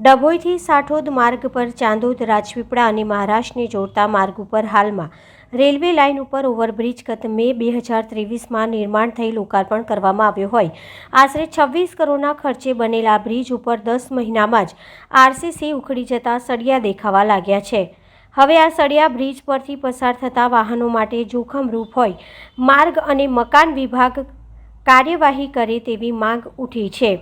ડભોઈથી સાઠોદ માર્ગ પર ચાંદોદ, રાજપીપળા અને મહારાષ્ટ્રને જોડતા માર્ગ ઉપર હાલમાં રેલવે લાઇન ઉપર ઓવરબ્રિજ ગત મે બે હજાર ત્રેવીસમાં નિર્માણ થઈ લોકાર્પણ કરવામાં આવ્યો હોય. આશરે છવ્વીસ કરોડના ખર્ચે બનેલા બ્રિજ ઉપર દસ મહિનામાં જ આરસીસી ઉખડી જતા સળિયા દેખાવા લાગ્યા છે. હવે આ સળિયા બ્રિજ પરથી પસાર થતા વાહનો માટે જોખમરૂપ હોય. માર્ગ અને મકાન વિભાગ કાર્યવાહી કરે તેવી માંગ ઉઠી છે.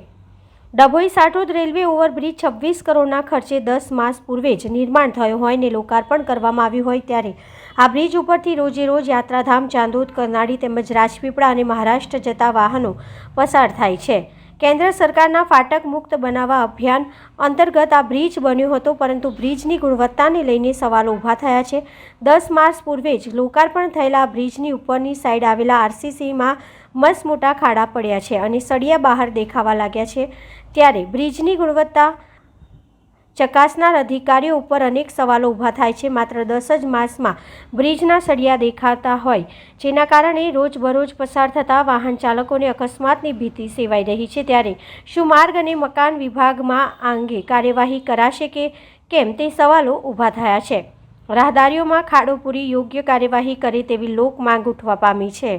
ડભોઈ સાટોદ રેલવે ઓવરબ્રિજ છવ્વીસ કરોડના ખર્ચે દસ માસ પૂર્વે જ નિર્માણ થયો હોય ને લોકાર્પણ કરવામાં આવ્યું હોય ત્યારે આ બ્રિજ ઉપરથી રોજે રોજ યાત્રાધામ, ચાંદોદ, કરનાળી તેમજ રાજપીપળા અને મહારાષ્ટ્ર જતા વાહનો પસાર થાય છે. કેન્દ્ર સરકારના ફાટક મુક્ત બનાવવા અભિયાન અંતર્ગત આ બ્રિજ બન્યો હતો, પરંતુ બ્રિજની ગુણવત્તાને લઈને સવાલો ઊભા થયા છે. દસ માર્ચ પૂર્વે જ લોકાર્પણ થયેલા બ્રિજની ઉપરની સાઈડ આવેલા આરસીસીમાં મસ્ત મોટા ખાડા પડ્યા છે અને સળિયા બહાર દેખાવા લાગ્યા છે. ત્યારે બ્રિજની ગુણવત્તા ચકાસનાર અધિકારીઓ ઉપર અનેક સવાલો ઊભા થાય છે. માત્ર દસ જ માસમાં બ્રિજના સળિયા દેખાતા હોય, જેના કારણે રોજબરોજ પસાર થતા વાહન ચાલકોને અકસ્માતની ભીતિ સેવાઈ રહી છે. ત્યારે શું માર્ગ અને મકાન વિભાગમાં આ અંગે કાર્યવાહી કરાશે કે કેમ તે સવાલો ઊભા થયા છે. રાહદારીઓમાં ખાડો પૂરી યોગ્ય કાર્યવાહી કરે તેવી લોક માંગ ઉઠવા પામી છે.